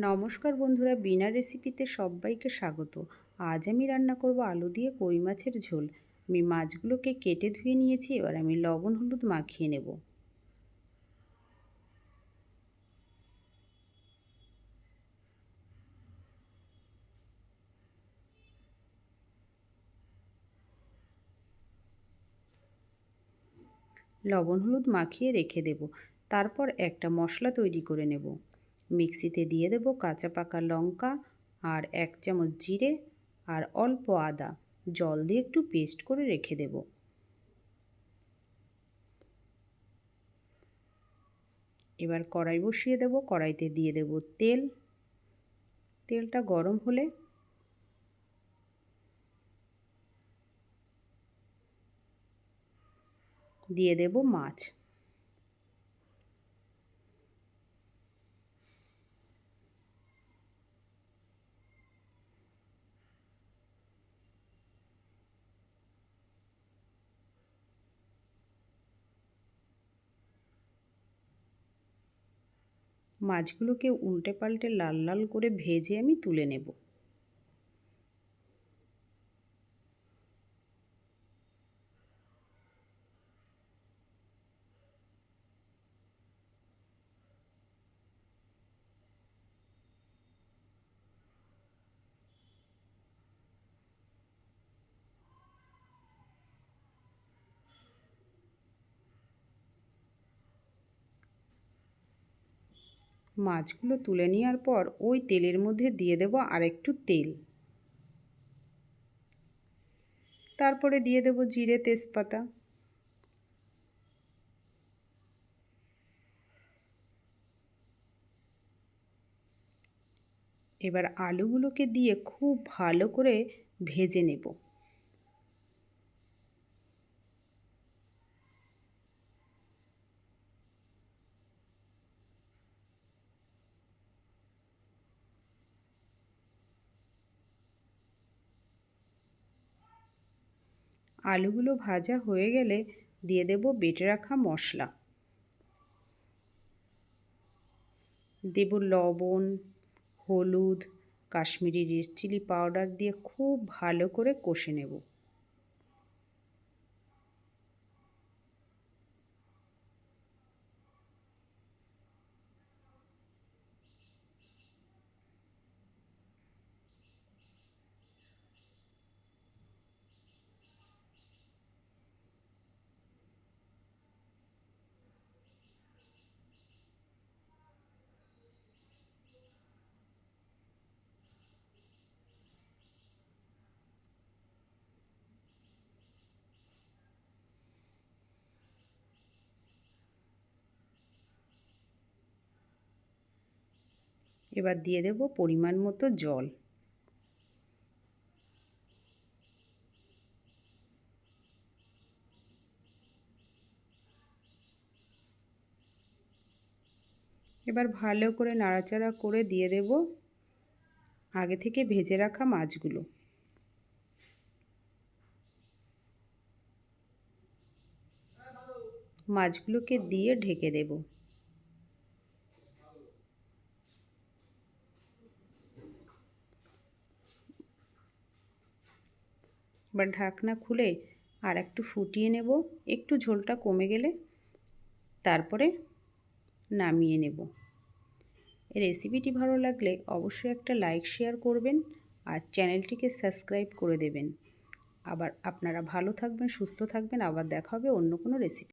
নমস্কার বন্ধুরা, বিনা রেসিপিতে সবাইকে স্বাগত। আজ আমি রান্না করব আলু দিয়ে কই মাছের ঝোল। আমি মাছগুলোকে কেটে ধুয়ে নিয়েছি, এবার আমি লবণ, হলুদ মাখিয়ে নেব। লবণ, হলুদ মাখিয়ে রেখে দেব। তারপর একটা মশলা তৈরি করে নেব। মিক্সিতে দিয়ে দেব কাঁচা পাকা লঙ্কা আর এক চামচ জিরে আর অল্প আদা। জল দিয়ে একটু পেস্ট করে রেখে দেব। এবার কড়াই বসিয়ে দেব। কড়াইতে দিয়ে দেব তেল। তেলটা গরম হলে দিয়ে দেব মাছ। মাছগুলোকে উল্টে পাল্টে লাল লাল করে ভেজে আমি তুলে নেব। মাছগুলো তুলে নেওয়ার পর ওই তেলের মধ্যে দিয়ে দেব আরেকটু তেল। তারপরে দিয়ে দেব জিরে তেজপাতা। এবার আলুগুলোকে দিয়ে খুব ভালো করে ভেজে নেব। আলুগুলো ভাজা হয়ে গেলে দিয়ে দেব বেটে রাখা মশলা। দেব লবণ, হলুদ, কাশ্মীরি রেড চিলি পাউডার দিয়ে খুব ভালো করে কষে নেব। এবার দিয়ে দেব পরিমাণ মতো জল। এবার ভালো করে নাড়াচাড়া করে দিয়ে দেব আগে থেকে ভেজে রাখা মাছগুলো। মাছগুলোকে দিয়ে ঢেকে দেবো। এবার ঢাকনা খুলে আর একটু ফুটিয়ে নেব। একটু ঝোলটা কমে গেলে তারপরে নামিয়ে নেব। রেসিপিটি ভালো লাগলে অবশ্যই একটা লাইক শেয়ার করবেন আর চ্যানেলটিকে সাবস্ক্রাইব করে দেবেন। আবার আপনারা ভালো থাকবেন, সুস্থ থাকবেন। আবার দেখা হবে অন্য কোনো রেসিপি